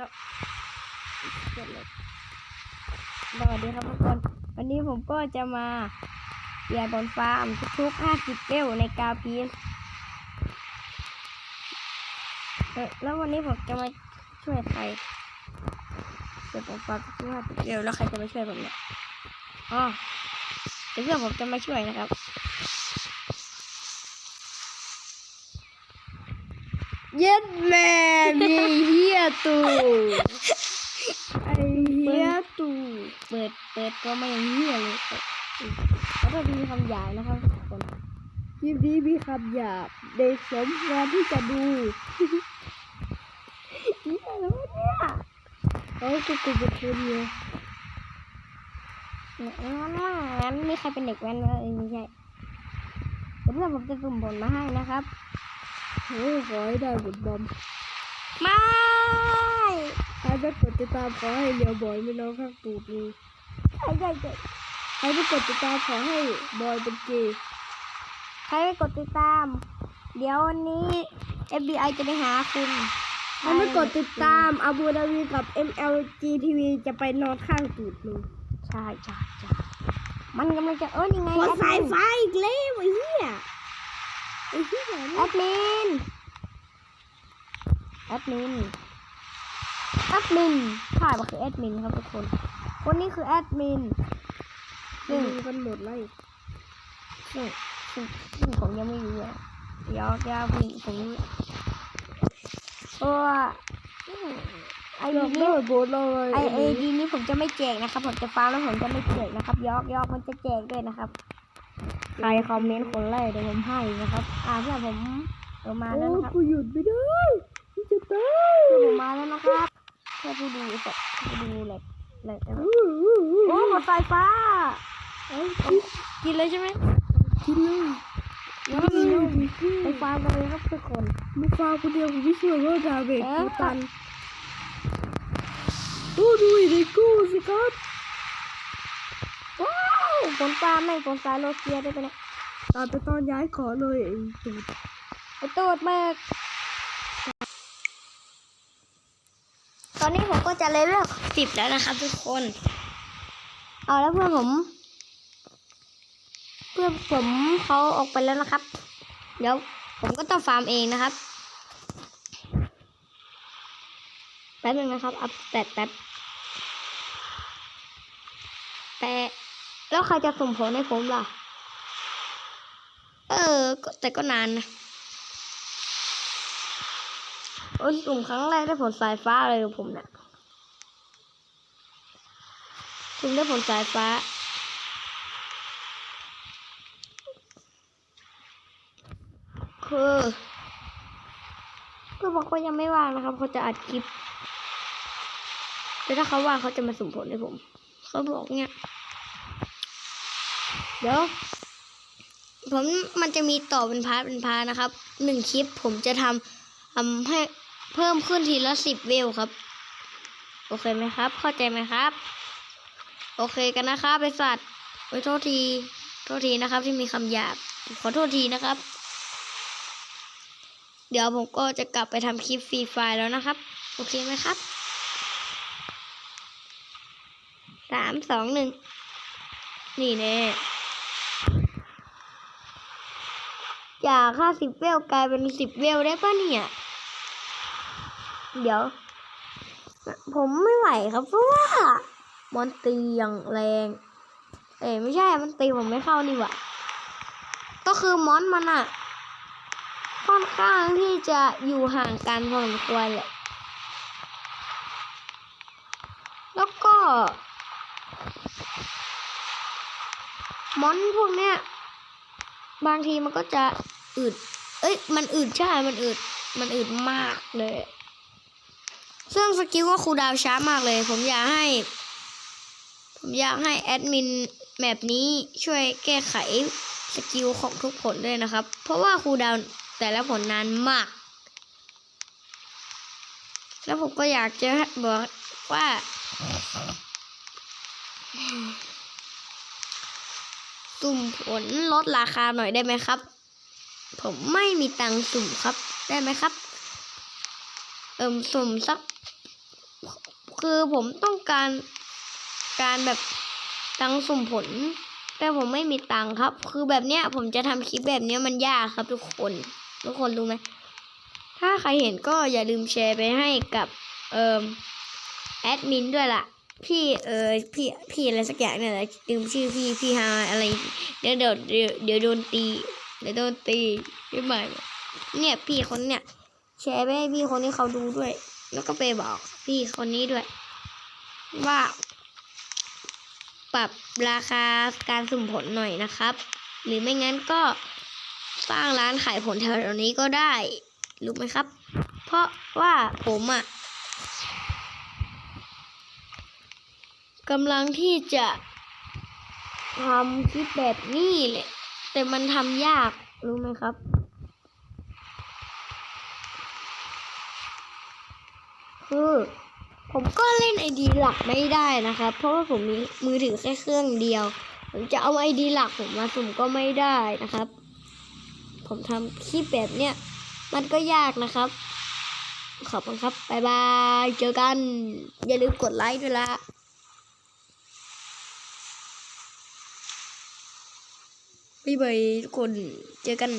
ก็เสร็จเลยสวัสดีครับทุกคน วันนี้ผมก็จะมาเปลี่ยนบนฟาร์มทุกๆ50เกลในกาพีสเออแล้ววันนี้ผมจะมาช่วยใครเปลี่ยนบนฟาร์มทุกๆ50เกลแล้วใครจะมาช่วยผมเนี่ยอ๋อเดี๋ยวเพื่อนผมจะมาช่วยนะครับ เย็ดแม่มีเฮียตูไอเฮียตูเปิดเปิดก็ไม่ยังเหี้ยเลยเปิดแล้วก็มีคำหยาบนะครับทุกคนคลิปนี้มีคำหยาบเด็กสมควรที่จะดูเหี้ยแล้วเนี่ยเขากูกูเป็นคนเดียวงั้นมีใครเป็นเด็กแว้นไหมเออไม่ใช่เดี๋ยวเพื่อนผมจะสุ่มผลมาให้นะครับ โอ้ยขอให้ได้บุญบอมไม่ใครไม่กดติดตามขอให้เหลียวบอยไม่น้องข้างตูดเลยใครใครใครใครไม่กดติดตามขอให้บอยเป็นเกย์ใครไม่กดติดตาม เดี๋ยววันนี้ FBI จะไปหาคุณใครไม่กดติดตามอาบูดาวีกับ MLG TV จะไปนอนข้างตูดมึงใช่ใช่ใช่มันกำลังจะเออยังไงหัวแอดสายมินไฟอีกแล้วไอ้เหี้ยไอ้เหี้ย แอดมิน แอดมิน แอดมินใช่มันคือแอดมินครับทุกคน คนนี้คือแอดมินมึงกันหมดเลยซึ่งซึ่งซึ่งผมยังไม่รู้อะเดี๋ยวยาวพี่ผมรู้เพราะว่าอืมไอหลดีอกนี้ได้โบสเลยไอเอดีนี้ผมจะไม่แจกนะครับ ผมจะฟาร์มแล้วผมจะไม่แจกนะครับ ยอกยอกมันจะแจกด้วยนะครับ ใครคอมเมนต์คนแรกเดี๋ยวผมให้นะครับ อ่าเพื่อนผมเออมาโอ้แล้วนะครับกูหยุดไม่ได้กูจะตายเพื่อนผมมาแล้วนะครับเพื่อผู้ดูสัตว์ผู้ดูแหลกแหลกนะครับโอ้หมดไฟฟ้าไอ้กินกินเลยใช่ไหมกินเลยยังไม่มีลูกไปฟาร์มกันเลยครับทุกคนมึงฟังคนเดียวกูไม่เชื่อว่าดาเบกเออกูตันโอ้ดูอีกกูสิครับ ว้าวผลปลาไม่ผลสายโลเกียได้ไปเนี่ยตอนไปตอนย้ายขอเลยไอ้ตูดไอตูดมาก ตอนนี้ผมก็จะเลเวลสิบแล้วนะครับทุกคน เอาแล้วเพื่อนผม เพื่อนผมเขาออกไปแล้วนะครับ เดี๋ยวผมก็ต้องฟาร์มเองนะครับ แป๊บนึงนะครับ อัพแปดแป๊บแต่ แล้วใครจะส่งผลให้ผมล่ะ เออก็แต่ก็นานนะโอ้ยสุ่มครั้งแรกได้ผลสายฟ้าเลยผมเนะ่ะสุ่มได้ผลสายฟ้า คือเพื่อนบอกว่ายังไม่ว่างนะครับเขาจะอัดคลิปแต่ถ้าเขาว่างเขาจะมาสุ่มผลให้ผม เขาบอกเนี่ย เดี๋ยวผมมันจะมีต่อเป็นพาร์ทเป็นพาร์ทนะครับหนึ่งคลิปผมจะทำทำให้เพิ่มขึ้นทีละสิบเวลครับ โอเคไหมครับ เข้าใจไหมครับ โอเคกันนะครับไปสัตว์ไว้โทษที โทษทีนะครับ ที่มีคำหยาบขอโทษทีนะครับ เดี๋ยวผมก็จะกลับไปทำคลิปฟรีไฟล์แล้วนะครับ โอเคไหมครับสามสองหนึ่งนี่แน่ จากห้าสิบเวลกลายเป็นสิบเวลได้ปะเนี่ย เดี๋ยว ผมไม่ไหวครับเพราะว่า มอนตีอย่างแรง เอ้ไม่ใช่มันตีผมไม่เข้านี่หว่าก็คือมอนมันอะค่อนข้างที่จะอยู่ห่างกันพอสมควรแหละแล้วก็ มอนพวกเนี้ย บางทีมันก็จะอืด เอ้ย มันอืดใช่ มันอืด มันอืดมากเลย ซึ่งสกิลก็คูดาวช้ามากเลย ผมอยากให้ ผมอยากให้แอดมินแบบนี้ช่วยแก้ไขสกิลของทุกผลด้วยนะครับ เพราะว่าคูดาวแต่ละผลนานมาก แล้วผมก็อยากจะบอกว่า สุ่มผลลดราคาหน่อยได้ไหมครับ ผมไม่มีตังสุ่มครับ ได้ไหมครับ เอิมสุ่มสัก คือผมต้องการการแบบตังสุ่มผล แต่ผมไม่มีตังครับ คือแบบเนี้ยผมจะทำคลิปแบบเนี้ยมันยากครับ ทุกคน ทุกคนรู้ไหมถ้าใครเห็นก็อย่าลืมแชร์ไปให้กับเอ่อแอดมินด้วยล่ะ พี่เออพี่พี่อะไรสักอย่างเนี่ยแหละลืมชื่อพี่พี่ฮาอะไรเดี๋ยวเดี๋ยวเดี๋ยวเดี๋ยวโดนตีเดี๋ยวโดนตีไม่ไหวเนี่ยพี่คนเนี่ยแชร์ไปให้พี่คนที่เขาดูด้วย แล้วก็ไปบอกพี่คนนี้ด้วย ว่า ปรับราคาการสุ่มผลหน่อยนะครับ หรือไม่งั้นก็สร้างร้านขายผลแถวๆนี้ก็ได้ รู้ไหมครับ เพราะว่าผมอะ่ะ กำลังที่จะทำคลิปแบบนี้แหละ แต่มันทำยากรู้ไหมครับ คือผมก็เล่นไอดีหลักไม่ได้นะครับ เพราะว่าผมมีมือถือแค่เครื่องเดียว ผมจะเอาไอดีหลักผมมาสุ่มก็ไม่ได้นะครับ ผมทำคลิปแบบเนี้ยมันก็ยากนะครับ ขอบคุณครับ บ๊ายบาย เจอกัน อย่าลืมกดไลค์ด้วยละายบายทุกคนเจอกัน